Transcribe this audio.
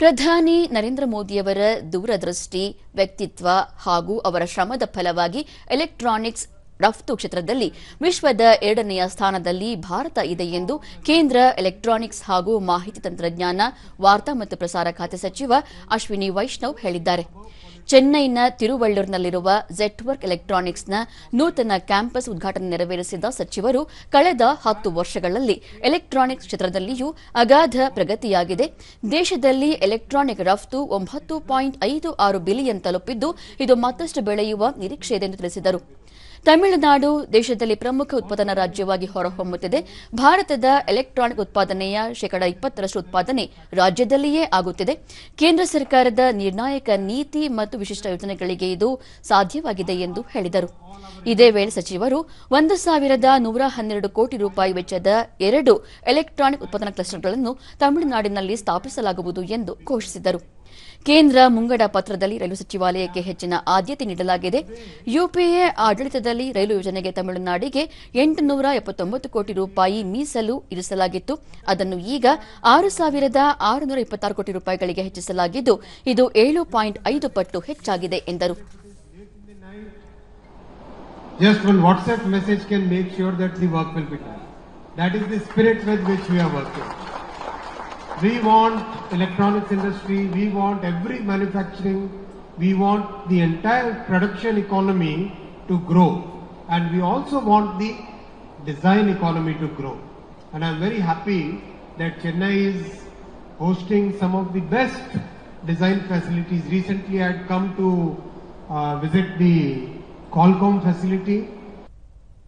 ಪ್ರಧಾನಿ ನರೇಂದ್ರ ಮೋದಿಯವರ ದೂರದೃಷ್ಟಿ, ವ್ಯಕ್ತಿತ್ವ ಹಾಗೂ ಅವರ ಶ್ರಮದ ಫಲವಾಗಿ ಎಲೆಕ್ಟ್ರಾನಿಕ್ಸ್ ರಫ್ತು ಕ್ಷೇತ್ರದಲ್ಲಿ ವಿಶ್ವದ ಎರಡನೆಯ ಸ್ಥಾನದಲ್ಲಿ ಭಾರತ ಇದೆ ಎಂದು ಕೇಂದ್ರ ಎಲೆಕ್ಟ್ರಾನಿಕ್ಸ್ ಹಾಗೂ ಮಾಹಿತಿ ತಂತ್ರಜ್ಞಾನ, ವಾರ್ತಾ ಮತ್ತು ಪ್ರಸಾರ ಖಾತೆ ಸಚಿವ ಅಶ್ವಿನಿ ವೈಷ್ಣವ್ ಹೇಳಿದ್ದಾರೆ. ಚೆನ್ನೈನ ತಿರುವಳ್ಳೂರಿನಲ್ಲಿರುವ ಜೆಟ್ವರ್ಕ್ ಎಲೆಕ್ಟ್ರಾನಿಕ್ಸ್ನ ನೂತನ ಕ್ಯಾಂಪಸ್ ಉದ್ಘಾಟನೆ ನೆರವೇರಿಸಿದ ಸಚಿವರು, ಕಳೆದ ಹತ್ತು ವರ್ಷಗಳಲ್ಲಿ ಎಲೆಕ್ಟ್ರಾನಿಕ್ಸ್ ಕ್ಷೇತ್ರದಲ್ಲಿಯೂ ಅಗಾಧ ಪ್ರಗತಿಯಾಗಿದೆ. ದೇಶದಲ್ಲಿ ಎಲೆಕ್ಟ್ರಾನಿಕ್ ರಫ್ತು ಒಂಬತ್ತು ಪಾಯಿಂಟ್ ಐದು ಆರು ಬಿಲಿಯನ್ ತಲುಪಿದ್ದು, ಇದು ಮತ್ತಷ್ಟು ಬೆಳೆಯುವ ನಿರೀಕ್ಷೆ ಇದೆ ಎಂದು ತಿಳಿಸಿದರು. ತಮಿಳುನಾಡು ದೇಶದಲ್ಲಿ ಪ್ರಮುಖ ಉತ್ಪಾದನಾ ರಾಜ್ಯವಾಗಿ ಹೊರಹೊಮ್ಮುತ್ತಿದೆ. ಭಾರತದ ಎಲೆಕ್ಟ್ರಾನಿಕ್ ಉತ್ಪಾದನೆಯ ಶೇಕಡಾ ಇಪ್ಪತ್ತರಷ್ಟು ಉತ್ಪಾದನೆ ರಾಜ್ಯದಲ್ಲಿಯೇ ಆಗುತ್ತಿದೆ. ಕೇಂದ್ರ ಸರ್ಕಾರದ ನಿರ್ಣಾಯಕ ನೀತಿ ಮತ್ತು ವಿಶಿಷ್ಟ ಯೋಜನೆಗಳಿಗೆ ಇದು ಸಾಧ್ಯವಾಗಿದೆ ಎಂದು ಹೇಳಿದರು. ಇದೇ ವೇಳೆ ಸಚಿವರು ಒಂದು ಸಾವಿರದ ನೂರ ಹನ್ನೆರಡು ಕೋಟಿ ರೂಪಾಯಿ ವೆಚ್ಚದ ಎರಡು ಎಲೆಕ್ಟ್ರಾನಿಕ್ ಉತ್ಪಾದನಾ ಕ್ಲಸ್ಟರ್ಗಳನ್ನು ತಮಿಳುನಾಡಿನಲ್ಲಿ ಸ್ಥಾಪಿಸಲಾಗುವುದು ಎಂದು ಘೋಷಿಸಿದರು. ಕೇಂದ್ರ ಮುಂಗಡ ಪತ್ರದಲ್ಲಿ ರೈಲು ಸಚಿವಾಲಯಕ್ಕೆ ಹೆಚ್ಚಿನ ಆದ್ಯತೆ ನೀಡಲಾಗಿದೆ ಯುಪಿಎ ಆಡಳಿತದಲ್ಲಿ ರೈಲು ಯೋಜನೆಗೆ ತಮಿಳುನಾಡಿಗೆ ಎಂಟುನೂರ ಎಪ್ಪತ್ತೊಂಬತ್ತು ಕೋಟಿ ರೂಪಾಯಿ ಮೀಸಲು ಇರಿಸಲಾಗಿತ್ತು ಅದನ್ನು ಈಗ ಆರು ಸಾವಿರದ ಆರುನೂರ ಇಪ್ಪತ್ತಾರು ಕೋಟಿ ರೂಪಾಯಿಗಳಿಗೆ ಹೆಚ್ಚಿಸಲಾಗಿದ್ದು, ಇದು ಏಳು ಪಾಯಿಂಟ್ ಐದು ಪಟ್ಟು ಹೆಚ್ಚಾಗಿದೆ ಎಂದರು be done. That is the spirit with which we. We want electronics industry, we want every manufacturing, we want the entire production economy to grow. And we also want the design economy to grow. And I'm very happy that Chennai is hosting some of the best design facilities. Recently I had come to uh, visit the Qualcomm facility